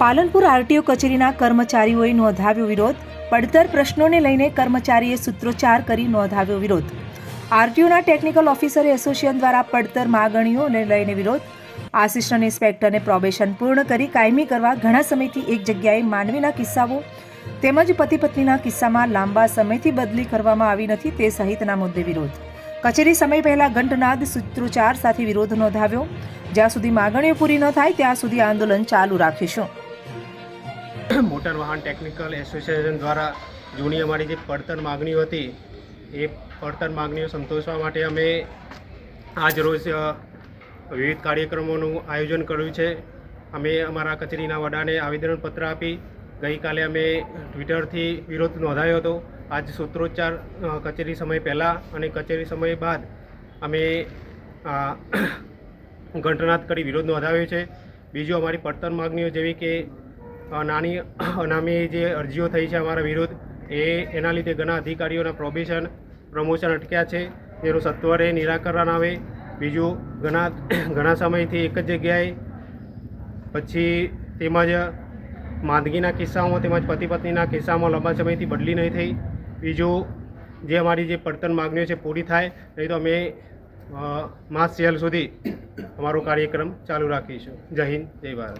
Palanpur RTO કચેરીના કર્મચારીઓએ નોંધાવ્યો વિરોધ. પડતર પ્રશ્નોને લઈને કર્મચારીએ સૂત્રોચ્ચાર કરી નોંધાવ્યો વિરોધ. આરટીઓના ટેકનિકલ ઓફિસર એસોસિએશન દ્વારા પડતર માગણીઓને લઈને વિરોધ. આસિસ્ટન્ટ ઇન્સ્પેક્ટરને પ્રોબેશન પૂર્ણ કરી કાયમી કરવા ઘણા સમયથી એક જગ્યાએ માનવીના કિસ્સાઓ તેમજ પતિ પત્નીના કિસ્સામાં લાંબા સમયથી બદલી કરવામાં આવી નથી તે સહિતના મુદ્દે વિરોધ. કચેરી સમય પહેલા ઘંટનાદ સૂત્રોચ્ચાર સાથે વિરોધ નોંધાવ્યો. જ્યાં સુધી માગણીઓ પૂરી ન થાય ત્યાં સુધી આંદોલન ચાલુ રાખીશું. મોટર વાહન ટેકનિકલ એસોસિએશન દ્વારા જૂની અમારી જે પડતર માગણીઓ હતી, એ પડતર માગણીઓ સંતોષવા માટે અમે આજ રોજ વિવિધ કાર્યક્રમોનું આયોજન કર્યું છે. અમે અમારા કચેરીના વડાને આવેદનપત્ર આપી ગઈકાલે અમે ટ્વિટરથી વિરોધ નોંધાયો હતો. આજ સૂત્રોચ્ચાર કચેરી સમય પહેલાં અને કચેરી સમય બાદ અમે ઘંટનાદ કરી વિરોધ નોંધાવ્યો છે. બીજું અમારી પડતર માગણીઓ જેવી કે નાની અનામી જે અરજીઓ થઈ છે અમારા વિરુદ્ધ, એ એના લીધે ઘણા અધિકારીઓના પ્રોબેશન પ્રમોશન અટક્યા છે. જેનું સત્વરે નિરાકરણ આવે. બીજું, ઘણા ઘણા સમયથી એક જ જગ્યાએ પછી તેમજ માંદગીના કિસ્સામાં તેમજ પતિ પત્નીના કિસ્સામાં લાંબા સમયથી બદલી નહીં થઈ. બીજું, જે અમારી જે પડતર માગણીઓ છે પૂરી થાય, નહીં તો અમે માસ સેલ સુધી અમારો કાર્યક્રમ ચાલુ રાખીશું. જય હિન્દ, જય ભારત.